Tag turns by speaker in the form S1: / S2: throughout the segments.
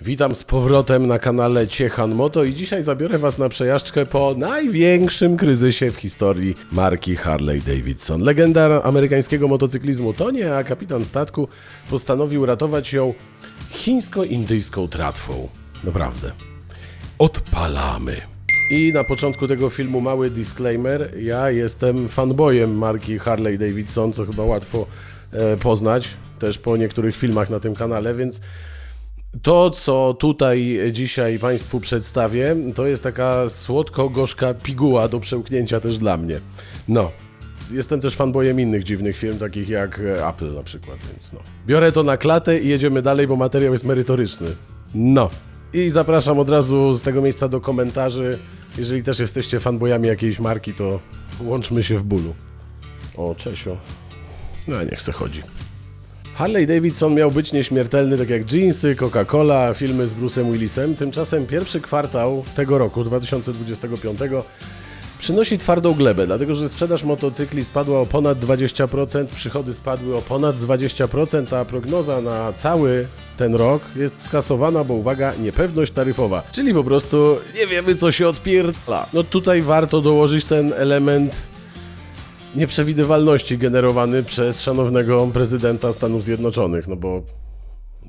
S1: Witam z powrotem na kanale Ciechan Moto i dzisiaj zabiorę Was na przejażdżkę po największym kryzysie w historii marki Harley Davidson. Legenda amerykańskiego motocyklizmu tonie, a kapitan statku postanowił ratować ją chińsko-indyjską tratwą. Naprawdę. Odpalamy. I na początku tego filmu mały disclaimer. Ja jestem fanboyem marki Harley Davidson, co chyba łatwo e, poznać też po niektórych filmach na tym kanale, więc to, co tutaj dzisiaj Państwu przedstawię, to jest taka słodko-gorzka piguła do przełknięcia też dla mnie. No, jestem też fanboyem innych dziwnych firm, takich jak e, Apple na przykład, więc no. Biorę to na klatę i jedziemy dalej, bo materiał jest merytoryczny. No. I zapraszam od razu z tego miejsca do komentarzy. Jeżeli też jesteście fanboyami jakiejś marki, to łączmy się w bólu. O, Czesio. No, niech se chodzi. Harley Davidson miał być nieśmiertelny, tak jak jeansy, Coca-Cola, filmy z Bruce'em Willisem. Tymczasem pierwszy kwartał tego roku, 2025, przynosi twardą glebę, dlatego że sprzedaż motocykli spadła o ponad 20%, przychody spadły o ponad 20%, a prognoza na cały ten rok jest skasowana, bo uwaga, niepewność taryfowa, czyli po prostu nie wiemy co się odpierdla. No tutaj warto dołożyć ten element nieprzewidywalności generowany przez szanownego prezydenta Stanów Zjednoczonych, no bo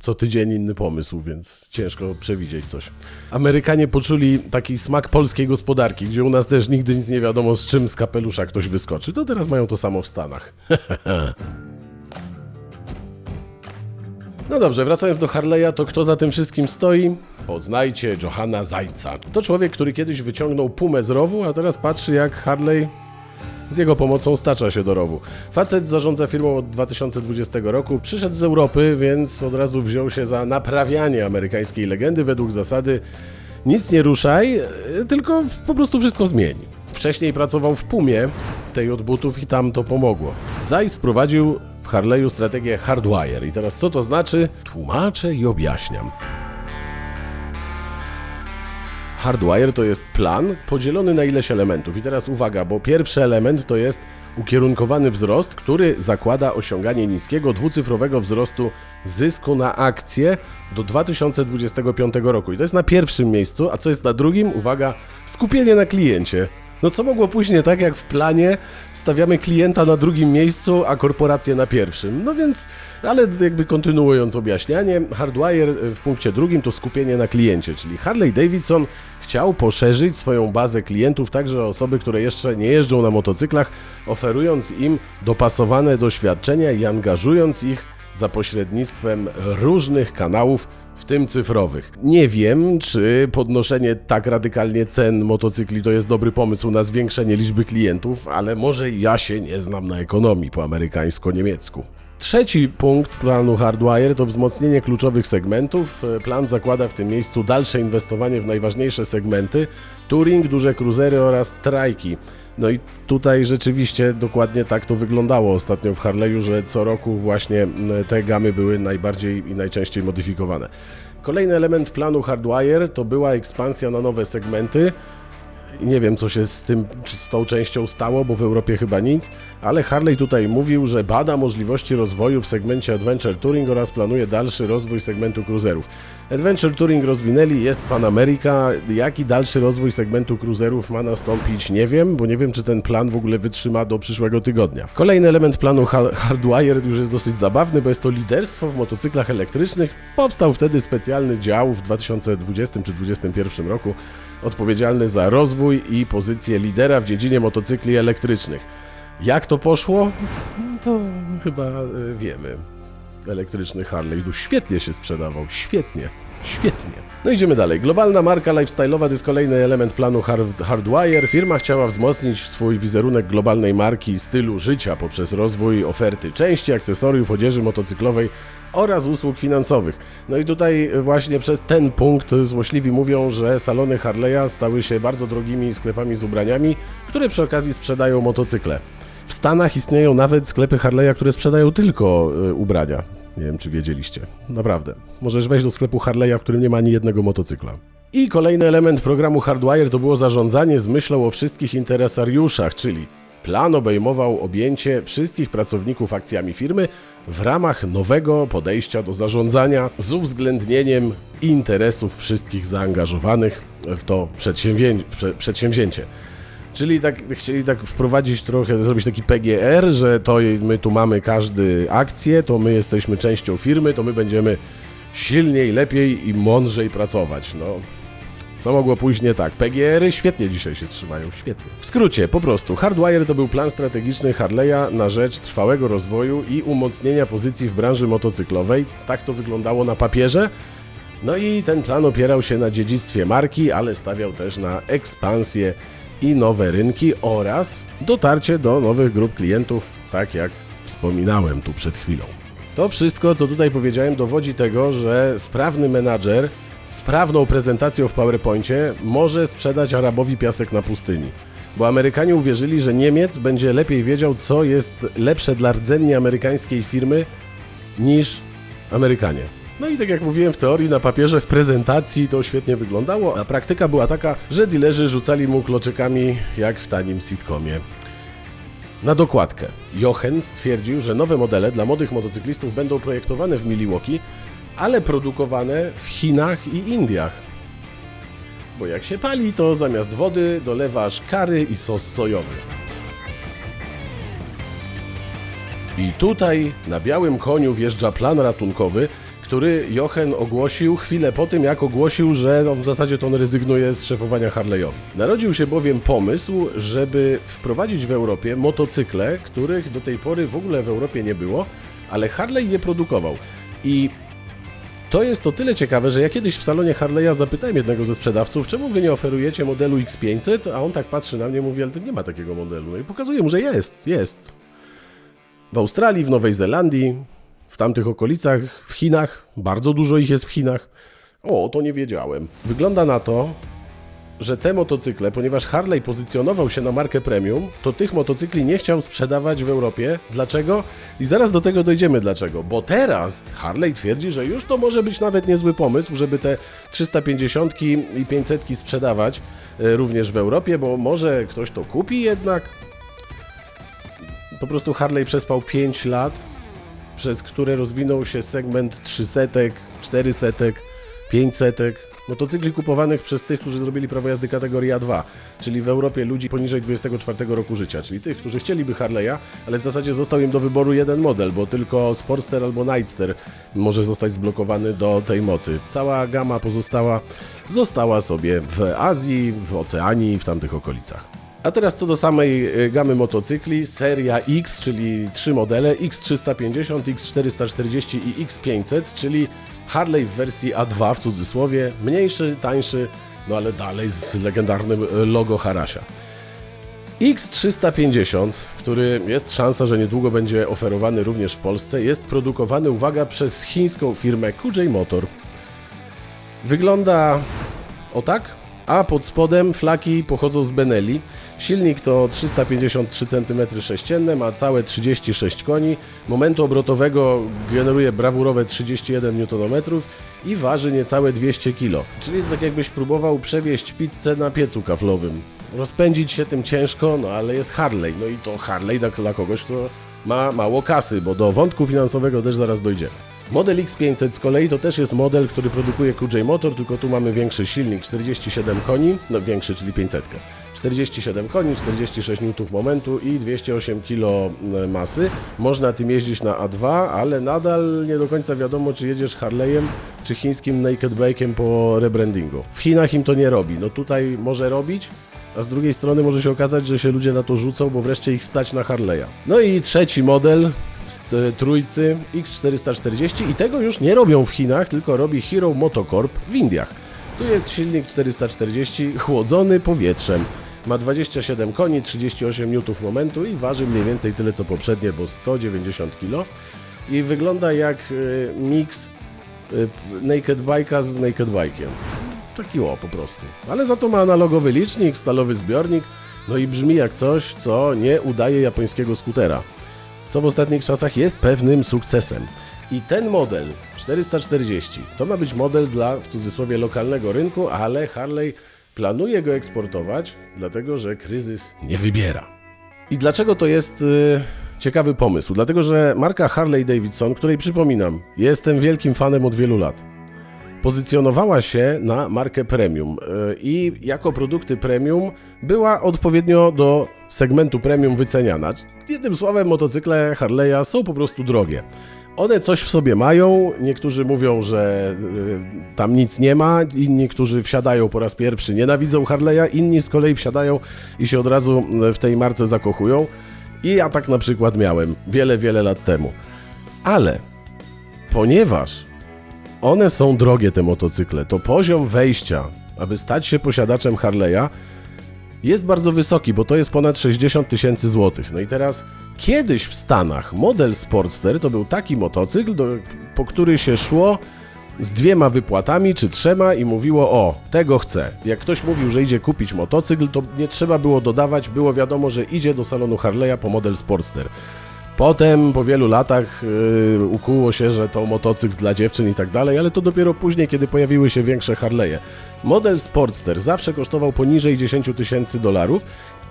S1: co tydzień inny pomysł, więc ciężko przewidzieć coś. Amerykanie poczuli taki smak polskiej gospodarki, gdzie u nas też nigdy nic nie wiadomo z czym z kapelusza ktoś wyskoczy. To teraz mają to samo w Stanach. No dobrze, wracając do Harley'a, to kto za tym wszystkim stoi? Poznajcie Johana Zajca. To człowiek, który kiedyś wyciągnął pumę z rowu, a teraz patrzy jak Harley z jego pomocą stacza się do rowu. Facet zarządza firmą od 2020 roku, przyszedł z Europy, więc od razu wziął się za naprawianie amerykańskiej legendy według zasady nic nie ruszaj, tylko po prostu wszystko zmień. Wcześniej pracował w Pumie, tej od butów i tam to pomogło. Zeiss wprowadził w Harley'u strategię Hardwire i teraz co to znaczy? Tłumaczę i objaśniam. Hardwire to jest plan podzielony na ileś elementów. I teraz uwaga, bo pierwszy element to jest ukierunkowany wzrost, który zakłada osiąganie niskiego dwucyfrowego wzrostu zysku na akcję do 2025 roku. I to jest na pierwszym miejscu, a co jest na drugim? Uwaga, skupienie na kliencie. No co mogło później tak jak w planie stawiamy klienta na drugim miejscu, a korporację na pierwszym. No więc, ale jakby kontynuując objaśnianie, Hardwire w punkcie drugim to skupienie na kliencie, czyli Harley Davidson chciał poszerzyć swoją bazę klientów także osoby, które jeszcze nie jeżdżą na motocyklach, oferując im dopasowane doświadczenia i angażując ich za pośrednictwem różnych kanałów, w tym cyfrowych. Nie wiem, czy podnoszenie tak radykalnie cen motocykli to jest dobry pomysł na zwiększenie liczby klientów, ale może ja się nie znam na ekonomii po amerykańsko-niemiecku. Trzeci punkt planu Hardwire to wzmocnienie kluczowych segmentów. Plan zakłada w tym miejscu dalsze inwestowanie w najważniejsze segmenty: touring, duże cruisery oraz trajki. No i tutaj rzeczywiście dokładnie tak to wyglądało ostatnio w Harley'u, że co roku właśnie te gamy były najbardziej i najczęściej modyfikowane. Kolejny element planu Hardwire to była ekspansja na nowe segmenty. Nie wiem, co się z tym, z tą częścią stało, bo w Europie chyba nic, ale Harley tutaj mówił, że bada możliwości rozwoju w segmencie Adventure Touring oraz planuje dalszy rozwój segmentu cruiserów. Adventure Touring rozwinęli, jest Pan America. Jaki dalszy rozwój segmentu cruiserów ma nastąpić, nie wiem, bo nie wiem, czy ten plan w ogóle wytrzyma do przyszłego tygodnia. Kolejny element planu Hal- Hardwire już jest dosyć zabawny, bo jest to liderstwo w motocyklach elektrycznych. Powstał wtedy specjalny dział w 2020 czy 2021 roku, odpowiedzialny za rozwój i pozycję lidera w dziedzinie motocykli elektrycznych. Jak to poszło? To chyba y, wiemy. Elektryczny Harley tu świetnie się sprzedawał, świetnie. Świetnie. No idziemy dalej. Globalna marka lifestyle'owa to jest kolejny element planu Hard Hardwire. Firma chciała wzmocnić swój wizerunek globalnej marki i stylu życia poprzez rozwój oferty części, akcesoriów, odzieży motocyklowej oraz usług finansowych. No i tutaj właśnie przez ten punkt złośliwi mówią, że salony Harley'a stały się bardzo drogimi sklepami z ubraniami, które przy okazji sprzedają motocykle. W Stanach istnieją nawet sklepy Harley'a, które sprzedają tylko y, ubrania. Nie wiem, czy wiedzieliście. Naprawdę. Możesz wejść do sklepu Harley'a, w którym nie ma ani jednego motocykla. I kolejny element programu Hardwire to było zarządzanie z myślą o wszystkich interesariuszach, czyli Plan obejmował objęcie wszystkich pracowników akcjami firmy w ramach nowego podejścia do zarządzania z uwzględnieniem interesów wszystkich zaangażowanych w to przedsięwzięcie. Czyli tak chcieli tak wprowadzić trochę, zrobić taki PGR, że to my tu mamy każdy akcję, to my jesteśmy częścią firmy, to my będziemy silniej, lepiej i mądrzej pracować. No, co mogło pójść nie tak? PGR-y świetnie dzisiaj się trzymają, świetnie. W skrócie, po prostu, Hardwire to był plan strategiczny Harley'a na rzecz trwałego rozwoju i umocnienia pozycji w branży motocyklowej. Tak to wyglądało na papierze. No i ten plan opierał się na dziedzictwie marki, ale stawiał też na ekspansję i nowe rynki oraz dotarcie do nowych grup klientów, tak jak wspominałem tu przed chwilą. To wszystko, co tutaj powiedziałem, dowodzi tego, że sprawny menadżer sprawną prezentacją w PowerPoincie może sprzedać Arabowi piasek na pustyni. Bo Amerykanie uwierzyli, że Niemiec będzie lepiej wiedział, co jest lepsze dla rdzennie amerykańskiej firmy niż Amerykanie. No i tak jak mówiłem, w teorii, na papierze, w prezentacji to świetnie wyglądało, a praktyka była taka, że dilerzy rzucali mu kloczykami jak w tanim sitcomie. Na dokładkę. Jochen stwierdził, że nowe modele dla młodych motocyklistów będą projektowane w Milwaukee, ale produkowane w Chinach i Indiach. Bo jak się pali, to zamiast wody dolewasz kary i sos sojowy. I tutaj na białym koniu wjeżdża plan ratunkowy, który Jochen ogłosił chwilę po tym, jak ogłosił, że no, w zasadzie to on rezygnuje z szefowania Harley'owi. Narodził się bowiem pomysł, żeby wprowadzić w Europie motocykle, których do tej pory w ogóle w Europie nie było, ale Harley je produkował. I to jest to tyle ciekawe, że ja kiedyś w salonie Harley'a zapytałem jednego ze sprzedawców, czemu wy nie oferujecie modelu X500, a on tak patrzy na mnie i mówi, ale to nie ma takiego modelu. No i pokazuję mu, że jest, jest. W Australii, w Nowej Zelandii, w tamtych okolicach, w Chinach, bardzo dużo ich jest w Chinach. O, to nie wiedziałem. Wygląda na to, że te motocykle, ponieważ Harley pozycjonował się na markę premium, to tych motocykli nie chciał sprzedawać w Europie. Dlaczego? I zaraz do tego dojdziemy dlaczego. Bo teraz Harley twierdzi, że już to może być nawet niezły pomysł, żeby te 350 i 500 sprzedawać e, również w Europie, bo może ktoś to kupi jednak. Po prostu Harley przespał 5 lat, przez które rozwinął się segment 300, 400, 500 motocykli kupowanych przez tych, którzy zrobili prawo jazdy kategorii A2, czyli w Europie ludzi poniżej 24 roku życia, czyli tych, którzy chcieliby Harley'a, ale w zasadzie został im do wyboru jeden model, bo tylko Sportster albo Nightster może zostać zblokowany do tej mocy. Cała gama pozostała została sobie w Azji, w Oceanii w tamtych okolicach. A teraz co do samej y, gamy motocykli, seria X, czyli trzy modele, X350, X440 i X500, czyli Harley w wersji A2 w cudzysłowie, mniejszy, tańszy, no ale dalej z legendarnym y, logo Harasia. X350, który jest szansa, że niedługo będzie oferowany również w Polsce, jest produkowany, uwaga, przez chińską firmę QJ Motor. Wygląda o tak, a pod spodem flaki pochodzą z Benelli. Silnik to 353 cm3, ma całe 36 koni, momentu obrotowego generuje brawurowe 31 Nm i waży niecałe 200 kg. Czyli tak jakbyś próbował przewieźć pizzę na piecu kaflowym. Rozpędzić się tym ciężko, no ale jest Harley. No i to Harley dla kogoś, kto ma mało kasy, bo do wątku finansowego też zaraz dojdziemy. Model X500 z kolei to też jest model, który produkuje QJ Motor, tylko tu mamy większy silnik, 47 koni, no większy, czyli 500. 47 koni, 46 Nm momentu i 208 kg masy. Można tym jeździć na A2, ale nadal nie do końca wiadomo, czy jedziesz Harley'em, czy chińskim Naked Bike'em po rebrandingu. W Chinach im to nie robi, no tutaj może robić, a z drugiej strony może się okazać, że się ludzie na to rzucą, bo wreszcie ich stać na Harley'a. No i trzeci model e, trójcy X440 i tego już nie robią w Chinach, tylko robi Hero Motocorp w Indiach. Tu jest silnik 440 chłodzony powietrzem. Ma 27 koni, 38 Nm momentu i waży mniej więcej tyle co poprzednie, bo 190 kg. I wygląda jak e, miks e, Naked Bike'a z Naked Bike'iem. Taki o po prostu. Ale za to ma analogowy licznik, stalowy zbiornik, no i brzmi jak coś, co nie udaje japońskiego skutera. Co w ostatnich czasach jest pewnym sukcesem. I ten model 440 to ma być model dla w cudzysłowie lokalnego rynku, ale Harley planuje go eksportować, dlatego że kryzys nie wybiera. I dlaczego to jest y, ciekawy pomysł? Dlatego, że marka Harley Davidson, której przypominam, jestem wielkim fanem od wielu lat, pozycjonowała się na markę premium y, i jako produkty premium była odpowiednio do segmentu premium wyceniana. Jednym słowem, motocykle Harley'a są po prostu drogie. One coś w sobie mają, niektórzy mówią, że y, tam nic nie ma, inni, którzy wsiadają po raz pierwszy, nienawidzą Harley'a, inni z kolei wsiadają i się od razu y, w tej marce zakochują. I ja tak na przykład miałem wiele, wiele lat temu. Ale ponieważ one są drogie, te motocykle, to poziom wejścia, aby stać się posiadaczem Harley'a, jest bardzo wysoki, bo to jest ponad 60 tysięcy złotych. No i teraz, kiedyś w Stanach model Sportster to był taki motocykl, do, po który się szło z dwiema wypłatami czy trzema i mówiło: O, tego chcę. Jak ktoś mówił, że idzie kupić motocykl, to nie trzeba było dodawać, było wiadomo, że idzie do salonu Harley'a po model Sportster. Potem po wielu latach yy, ukuło się, że to motocykl dla dziewczyn i tak dalej, ale to dopiero później, kiedy pojawiły się większe Harley'e. Model Sportster zawsze kosztował poniżej 10 tysięcy dolarów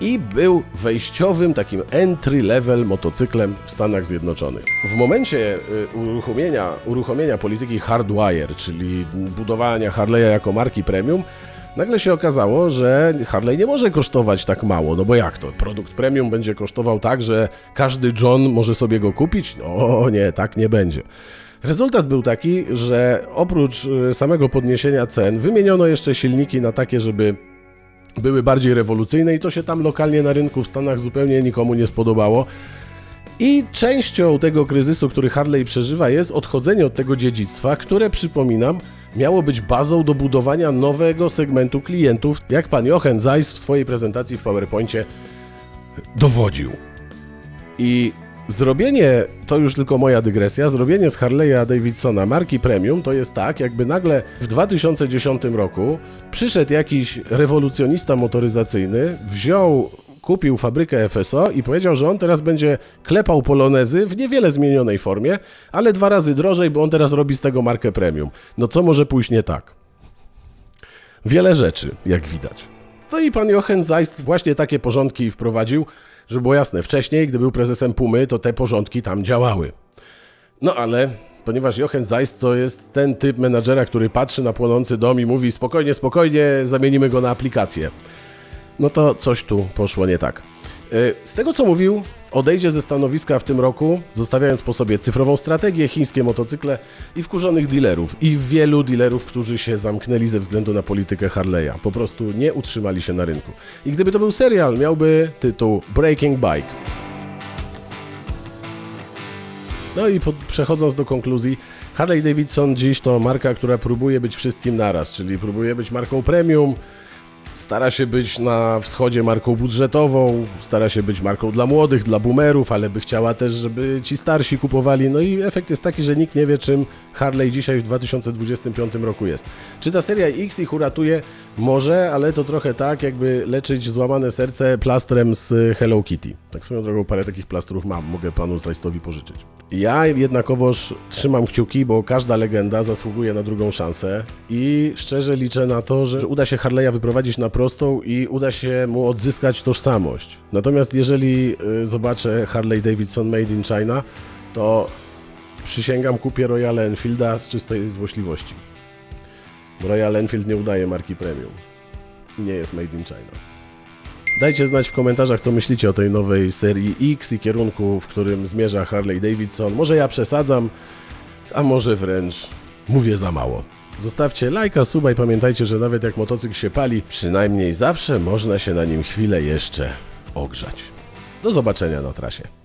S1: i był wejściowym takim entry level motocyklem w Stanach Zjednoczonych. W momencie y, uruchomienia, uruchomienia polityki hardwire, czyli budowania Harley'a jako marki premium, Nagle się okazało, że Harley nie może kosztować tak mało, no bo jak to? Produkt premium będzie kosztował tak, że każdy John może sobie go kupić? O nie, tak nie będzie. Rezultat był taki, że oprócz y, samego podniesienia cen wymieniono jeszcze silniki na takie, żeby były bardziej rewolucyjne i to się tam lokalnie na rynku w Stanach zupełnie nikomu nie spodobało. I częścią tego kryzysu, który Harley przeżywa, jest odchodzenie od tego dziedzictwa, które przypominam, miało być bazą do budowania nowego segmentu klientów, jak pan Jochen Zeiss w swojej prezentacji w PowerPoincie dowodził. I zrobienie, to już tylko moja dygresja, zrobienie z Harley'a Davidsona marki premium to jest tak, jakby nagle w 2010 roku przyszedł jakiś rewolucjonista motoryzacyjny, wziął kupił fabrykę FSO i powiedział, że on teraz będzie klepał polonezy w niewiele zmienionej formie, ale dwa razy drożej, bo on teraz robi z tego markę premium. No co może pójść nie tak? Wiele rzeczy, jak widać. No i pan Jochen Zeist właśnie takie porządki wprowadził, żeby było jasne, wcześniej, gdy był prezesem Pumy, to te porządki tam działały. No ale ponieważ Jochen Zeist to jest ten typ menadżera, który patrzy na płonący dom i mówi spokojnie, spokojnie, zamienimy go na aplikację no to coś tu poszło nie tak. Y, z tego co mówił, odejdzie ze stanowiska w tym roku, zostawiając po sobie cyfrową strategię, chińskie motocykle i wkurzonych dealerów. I wielu dealerów, którzy się zamknęli ze względu na politykę Harley'a. Po prostu nie utrzymali się na rynku. I gdyby to był serial, miałby tytuł Breaking Bike. No i przechodząc do konkluzji, Harley Davidson dziś to marka, która próbuje być wszystkim naraz, czyli próbuje być marką premium, Stara się być na wschodzie marką budżetową, stara się być marką dla młodych, dla boomerów, ale by chciała też, żeby ci starsi kupowali. No i efekt jest taki, że nikt nie wie, czym Harley dzisiaj w 2025 roku jest. Czy ta seria X ich uratuje? Może, ale to trochę tak, jakby leczyć złamane serce plastrem z Hello Kitty. Tak swoją drogą parę takich plastrów mam, mogę panu Zajstowi pożyczyć. Ja jednakowoż trzymam kciuki, bo każda legenda zasługuje na drugą szansę i szczerze liczę na to, że uda się Harley'a wyprowadzić na prostą i uda się mu odzyskać tożsamość. Natomiast jeżeli y, zobaczę Harley Davidson Made in China, to przysięgam kupię Royal Enfielda z czystej złośliwości. Royal Enfield nie udaje marki premium i nie jest Made in China. Dajcie znać w komentarzach, co myślicie o tej nowej serii X i kierunku, w którym zmierza Harley Davidson. Może ja przesadzam, a może wręcz mówię za mało. Zostawcie lajka, suba i pamiętajcie, że nawet jak motocykl się pali, przynajmniej zawsze można się na nim chwilę jeszcze ogrzać. Do zobaczenia na trasie.